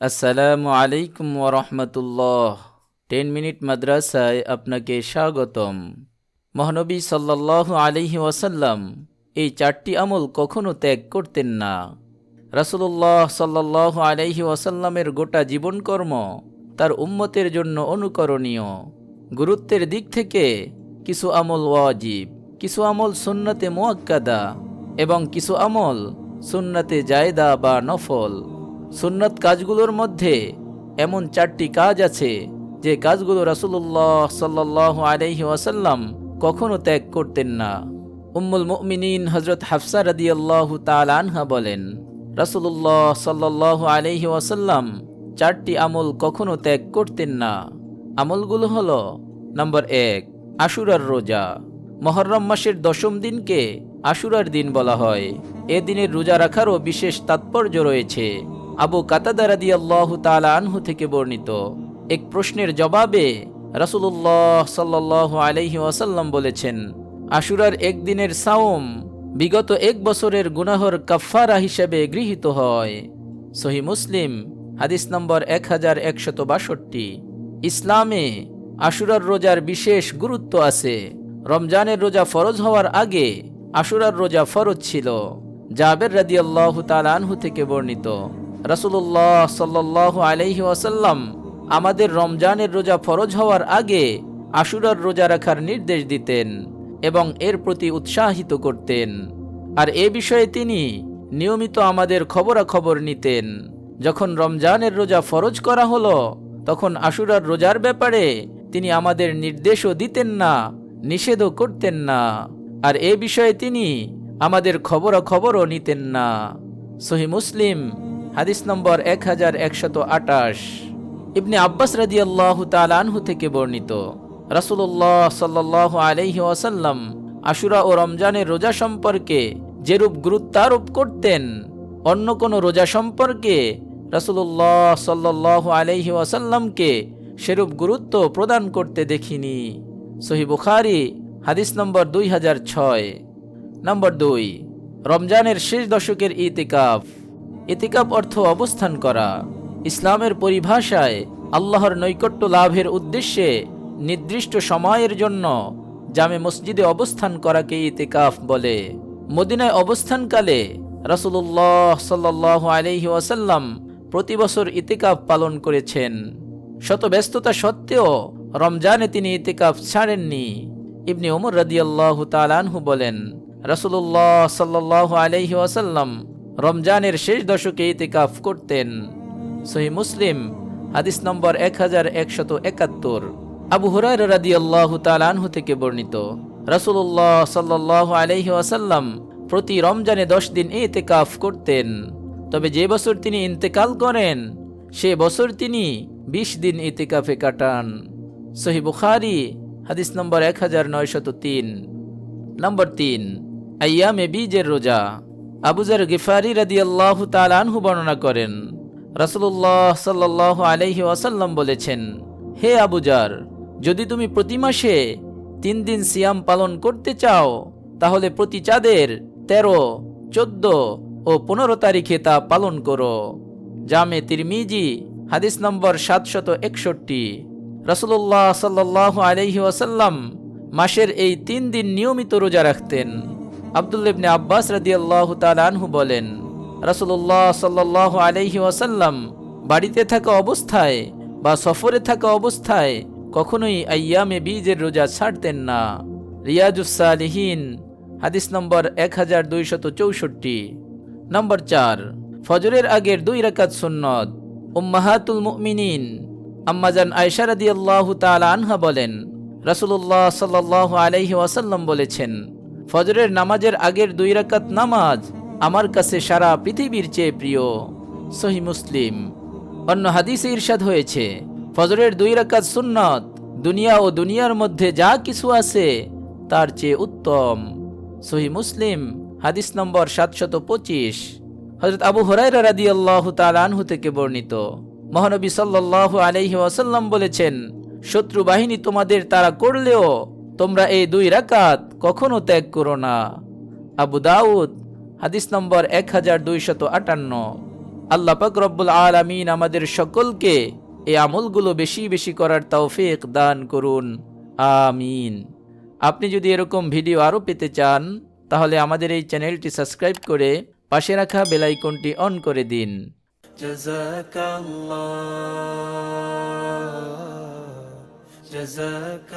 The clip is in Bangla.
আসসালামু আলাইকুম ওরহমতুল্লাহ। টেন মিনিট মাদ্রাসায় আপনাকে স্বাগতম। মহানবী সাল্লাহ আলহি ওয়াসাল্লাম এই চারটি আমল কখনো ত্যাগ করতেন না। রাসুলুল্লাহ সাল্লাহ আলহি ওয়াসাল্লামের গোটা জীবনকর্ম তার উম্মতের জন্য অনুকরণীয়। গুরুত্বের দিক থেকে কিছু আমল ওয়াজিব, কিছু আমল সুন্নতে মোয়াক্কাদা এবং কিছু আমল সুন্নতে জায়দা বা নফল। সুন্নত কাজগুলোর মধ্যে এমন চারটি কাজ আছে যে কাজগুলো রাসুল্লাহ সাল্লাহ আলহি ওয়াসাল্লাম কখনো ত্যাগ করতেন না। উম্মুল মুমিনিন হজরত হাফসা রদি আল্লাহ আনহা বলেন রাসুল্লাহ সাল্লাহ আলহি ওয়াসাল্লাম চারটি আমল কখনো ত্যাগ করতেন না। আমলগুলো হলো, নম্বর এক, আশুরার রোজা। মহরম মাসের দশম দিনকে আশুরার দিন বলা হয়। এ দিনের রোজা রাখারও বিশেষ তাৎপর্য রয়েছে। আবু কাতাদারাদি আল্লাহ তালা আনহু থেকে বর্ণিত। এক প্রশ্নের জবাবে রাসুল্লাহ সাল্লাহ আলহি ওয়াসাল্লাম বলেছেন, আশুরার একদিনের সাওম বিগত এক বছরের গুনাহর কাফারা হিসেবে গৃহীত হয়। সহি মুসলিম, হাদিস নম্বর এক হাজার একশত বাষট্টি। ইসলামে আশুরার রোজার বিশেষ গুরুত্ব আছে। রমজানের রোজা ফরজ হওয়ার আগে আশুরার রোজা ফরজ ছিল। জাবের রাদি আল্লাহ তালানহু থেকে বর্ণিত। রাসুল্লাহ সাল্লাহ আলহি ওয়াসাল্লাম আমাদের রমজানের রোজা ফরজ হওয়ার আগে আশুরার রোজা রাখার নির্দেশ দিতেন এবং এর প্রতি উৎসাহিত করতেন। আর এ বিষয়ে তিনি নিয়মিত আমাদের খবরাখবর নিতেন। যখন রমজানের রোজা ফরজ করা হলো, তখন আশুরার রোজার ব্যাপারে তিনি আমাদের নির্দেশও দিতেন না, নিষেধও করতেন না। আর এ বিষয়ে তিনি আমাদের খবরাখবরও নিতেন না। সহি মুসলিম হাদিস নম্বর এক হাজার একশত আটাশ। ইবনে আব্বাস রাজি তালানহু থেকে বর্ণিত রাসুল্লাহ সাল্লাহ আলহি ওয়াসাল্লাম আশুরা ও রমজানের রোজা সম্পর্কে যেরূপ গুরুত্বারোপ করতেন, অন্য কোনো রোজা সম্পর্কে রাসুল্লাহ সাল্লাহ আলহি ওয়াসাল্লামকে সেরূপ গুরুত্ব প্রদান করতে দেখিনি। সহি বুখারি, হাদিস নম্বর দুই হাজার ছয়। নম্বর দুই, রমজানের শেষ দশকের ইতিকাফ। ইতিকাফ অর্থ অবস্থান করা। ইসলামের পরিভাষায় আল্লাহর নৈকট্য লাভের উদ্দেশ্যে নির্দিষ্ট সময়ের জন্য জামে মসজিদে অবস্থান করাকে ইতিকাফ বলে। মদিনায় অবস্থানকালে রাসুল্লাহ সাল্লাহ আলহি ওয়াসাল্লাম প্রতি বছর ইতিকাফ পালন করেছেন। শত ব্যস্ততা সত্ত্বেও রমজানে তিনি ইতিকাফ ছাড়েননি। ইবনি ওমর রাদিয়াল্লাহ তালানহু বলেন রাসুল্লাহ সাল্লাহ আলহি ওয়াসাল্লাম রমজানের শেষ দশকে ইতিকাফ করতেন। সহি মুসলিম, হাদিস নম্বর এক হাজার একশত একাত্তর। আবু হুরার রাদি আল্লাহ তালানহু থেকে বর্ণিত রাসুল্লাহ সাল্লাহ আলহি আসাল্লাম প্রতি রমজানে দশ দিন ইতেকাফ করতেন। তবে যে বছর তিনি ইন্তেকাল করেন, সে বছর তিনি বিশ দিন ইতিকাফে কাটান। সহি বুখারি, হাদিস নম্বর এক হাজার নয়শত তিন। নম্বর তিন আয়ামে বীজের রোজা। আবুজার গিফারি রাদি আল্লাহ তালানহু বর্ণনা করেন রাসুল্লাহ সাল্লাহ আলহি ওয়াসাল্লাম বলেছেন, হে আবুজার যদি তুমি প্রতি মাসে তিন দিন সিয়াম পালন করতে চাও, তাহলে প্রতি চাঁদের তেরো, চোদ্দ ও পনেরো তারিখে তা পালন করো। জামে তিরমিজি, হাদিস নম্বর সাতশত একষট্টি। রাসুল্লাহ সাল্লাহ আলহি ওয়াসাল্লাম মাসের এই তিন দিন নিয়মিত রোজা রাখতেন। আবদুল্লিবনে আব্বাস রাদিয়াল্লাহ তালানহু বলেন রাসুল্লাহ সাল্লাহ আলহি ওয়াসাল্লাম বাড়িতে থাকা অবস্থায় বা সফরে থাকা অবস্থায় কখনোই আয়ামে বীজের রোজা ছাড়তেন না। রিয়াজুসালিহীন হাদিস নম্বর এক হাজার দুইশত চৌষট্টি। নম্বর চার, ফজরের আগের দুই রাকাত সুন্নত। উম্মাহাতুল মুমিনিন, আম্মাজান আয়সা রাদিয়াল্লাহু তাআলা আনহা বলেন, রাসূলুল্লাহ সাল্লাল্লাহু আলাইহি ওয়াসাল্লাম বলেছেন ফজরের নামাজের আগের দুই রাকাত নামাজ আমার কাছে সারা পৃথিবীর চেয়ে প্রিয়। সহি মুসলিম। অন্য হাদিসে ইরশাদ হয়েছে, ফজরের দুই রাকাত সুন্নত দুনিয়া ও দুনিয়ার মধ্যে যা কিছু আছে তার চেয়ে উত্তম। সহি মুসলিম, হাদিস নম্বর সাতশত পঁচিশ। হজরত আবু হরাইরা রাদি আল্লাহ তালানহু থেকে বর্ণিত। মহানবী সাল্লাহ আলহি বলেছেন, শত্রু বাহিনী তোমাদের তারা করলেও তোমরা এই দুই রাকাত কখনো ত্যাগ করো না আবু দাউদ হাদিস নম্বর এক হাজার দুইশত আটান্ন আল্লাহ পাক রব্বুল আলামিন আমাদের সকলকে এই আমলগুলো বেশি বেশি করার তৌফিক দান করুন আমিন আপনি যদি এরকম ভিডিও আরও পেতে চান তাহলে আমাদের এই চ্যানেলটি সাবস্ক্রাইব করে পাশে রাখা বেলাইকনটি অন করে দিন جزاك الله جزاك